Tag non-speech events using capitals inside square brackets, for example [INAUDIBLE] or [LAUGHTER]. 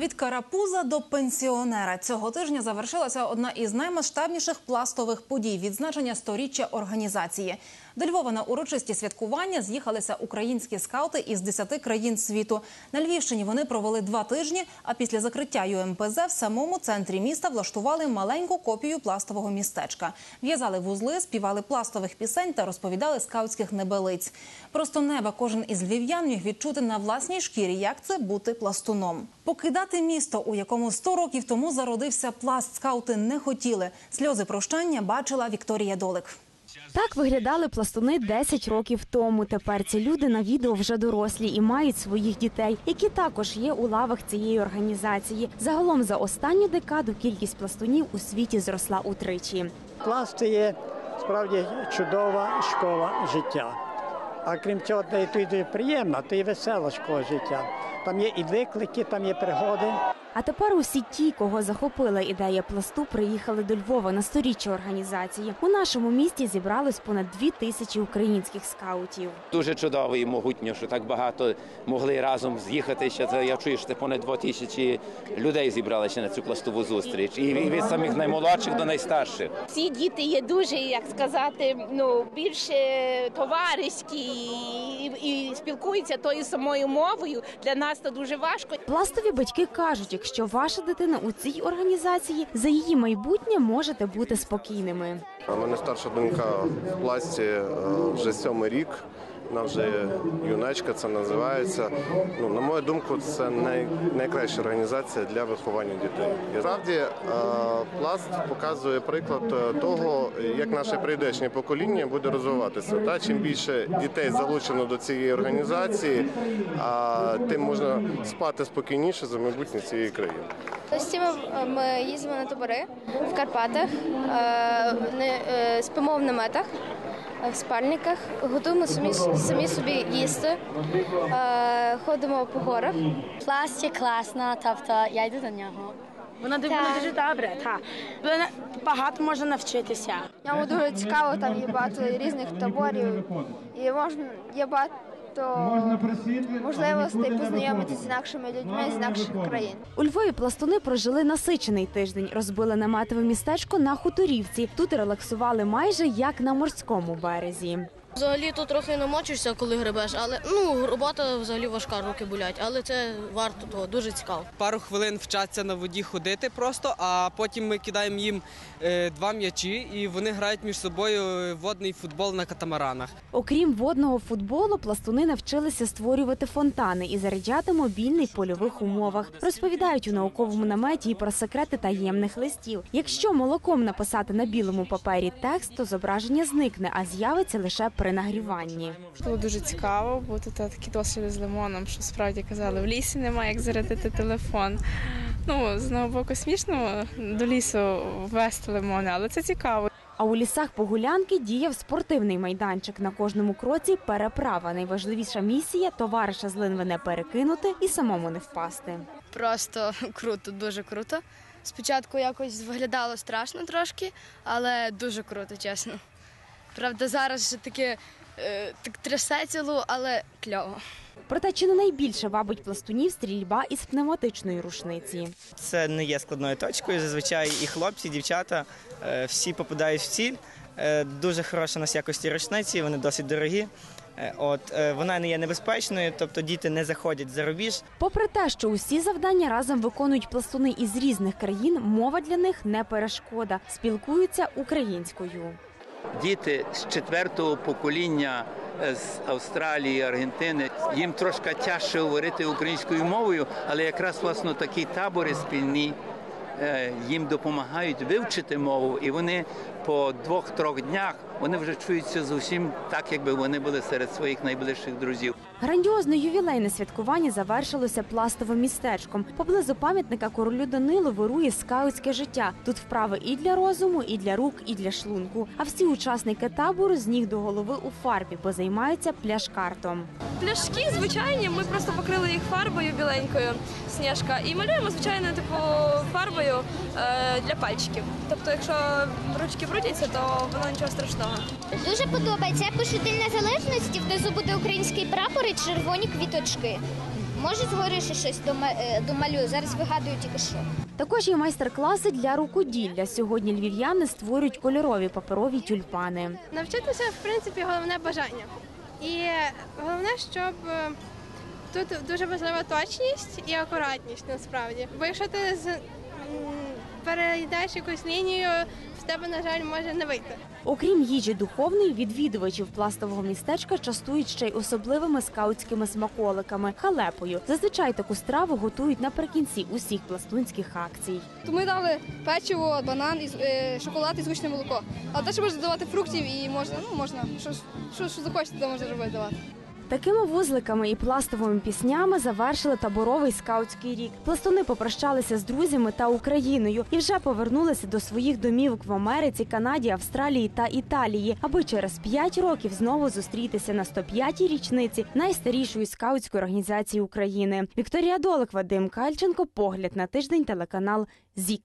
Від карапуза до пенсіонера цього тижня завершилася одна із наймасштабніших пластових подій відзначення сторіччя організації. До Львова на урочисті святкування з'їхалися українські скаути із 10 країн світу. На Львівщині вони провели два тижні. А після закриття ЮМПЗ в самому центрі міста влаштували маленьку копію пластового містечка. В'язали вузли, співали пластових пісень та розповідали скаутських небелиць. Просто неба кожен із львів'ян міг відчути на власній шкірі, як це бути пластуном. Покидати місто, у якому 100 років тому зародився пласт, скаути не хотіли. Сльози прощання бачила Вікторія Долик. Так виглядали пластуни 10 років тому. Тепер ці люди на відео вже дорослі і мають своїх дітей, які також є у лавах цієї організації. Загалом за останню декаду кількість пластунів у світі зросла утричі. Клас це є справді чудова школа життя. А крім цього, і дуже приємна, то і весела школа життя. Там є і виклики, там є пригоди. А тепер усі ті, кого захопила ідея пласту, приїхали до Львова на сторіччя організації. У нашому місті зібралось понад дві тисячі українських скаутів. Дуже чудово і могутньо, що так багато могли разом з'їхати. Ще це я чую, що це понад два тисячі людей зібралися на цю пластову зустріч. І від самих наймолодших до найстарших. Ці діти є дуже, як сказати, ну більше товариські і, і спілкуються тою самою мовою. Для нас це дуже важко. Пластові батьки кажуть, якщо ваша дитина у цій організації, за її майбутнє можете бути спокійними. У мене старша донька в пласті е, вже сьомий рік. Вона вже юначка, це називається. Ну, на мою думку, це най, найкраща організація для виховання дітей. І Справді е, пласт показує приклад е, того, як наше прийдешнє покоління буде розвиватися. Та чим більше дітей залучено до цієї організації, а тим можна спати спокійніше за майбутнє цієї країни. Постійно ми їздимо на табори в Карпатах, е, спимо в наметах, в спальниках, готуємо самі, самі собі їсти, е, ходимо по горах. Пластик класна, тобто я йду до нього. Вона вона дуже добре, так. Вона багато можна навчитися. Йому дуже цікаво, там є багато різних таборів, і можна є багато можливостей познайомитися з інакшими людьми з інакших країн. У Львові пластуни прожили насичений тиждень, розбили наметове містечко на хуторівці. Тут релаксували майже як на морському березі. Взагалі тут трохи намочишся, коли гребеш, але ну робота взагалі важка, руки болять, але це варто того, дуже цікаво. пару хвилин вчаться на воді ходити просто, а потім ми кидаємо їм е, два м'ячі, і вони грають між собою водний футбол на катамаранах. Окрім водного футболу, пластуни навчилися створювати фонтани і заряджати мобільний в польових умовах. Розповідають у науковому наметі і про секрети таємних листів. Якщо молоком написати на білому папері текст, то зображення зникне, а з'явиться лише при нагріванні. Було дуже цікаво, бо тут такі досвіди з лимоном, що справді казали, в лісі немає як зарядити телефон. Ну, з одного боку, смішно до лісу вести лимони, але це цікаво. А у лісах Погулянки діяв спортивний майданчик. На кожному кроці переправа. Найважливіша місія товариша з линви не перекинути і самому не впасти. Просто [LAUGHS] круто, дуже круто. Спочатку якось виглядало страшно трошки, але дуже круто, чесно. Правда, зараз ще таке е, так трясе цілу, але кльово. Проте чи не найбільше вабить пластунів стрільба із пневматичної рушниці. Це не є складною точкою. Зазвичай і хлопці, і дівчата е, всі попадають в ціль. Е, Дуже хороша у нас якості рушниці, вони досить дорогі. Е, От е, вона не є небезпечною, тобто діти не заходять за рубіж. Попри те, що усі завдання разом виконують пластуни із різних країн, мова для них не перешкода. Спілкуються українською. Діти з четвертого покоління е, з Австралії, Аргентини. Їм трошки тяжче говорити українською мовою, але якраз власно такі табори спільні їм допомагають вивчити мову, і вони по двох-трьох днях вони вже чуються зовсім так, якби вони були серед своїх найближчих друзів. Грандіозне ювілейне святкування завершилося пластовим містечком. Поблизу пам'ятника королю Данилу вирує скаутське життя. Тут вправи і для розуму, і для рук, і для шлунку. А всі учасники табору з ніг до голови у фарбі, бо займаються пляшкартом. Пляшки звичайні, ми просто покрили їх фарбою біленькою, сніжка, і малюємо звичайно типу фарбою е, для пальчиків. Тобто, якщо ручки брудяться, то воно нічого страшного. Дуже подобається. Я пишу День Незалежності, внизу буде український прапор і червоні квіточки. Може, згорю ще щось е, домалюю. Зараз вигадую тільки що. Також є майстер-класи для рукоділля. Сьогодні львів'яни створюють кольорові паперові тюльпани. Навчитися, в принципі, головне бажання. І головне, щоб е, тут дуже важлива точність і акуратність насправді. Бо якщо ти перейдеш якусь лінію, в тебе, на жаль, може не вийти. Окрім їжі духовної, відвідувачів пластового містечка частують ще й особливими скаутськими смаколиками халепою. Зазвичай таку страву готують наприкінці усіх пластунських акцій. То ми дали печиво, банан, і, е, шоколад і звичне молоко. А те, що можна давати фруктів і можна, ну можна, що, що, що захочете, то можна робити давати. Такими вузликами і пластовими піснями завершили таборовий скаутський рік. Пластуни попрощалися з друзями та Україною і вже повернулися до своїх домівок в Америці, Канаді, Австралії та Італії, аби через п'ять років знову зустрітися на 105-й річниці найстарішої скаутської організації України. Вікторія Долик, Вадим Кальченко. Погляд на тиждень телеканал ЗІК.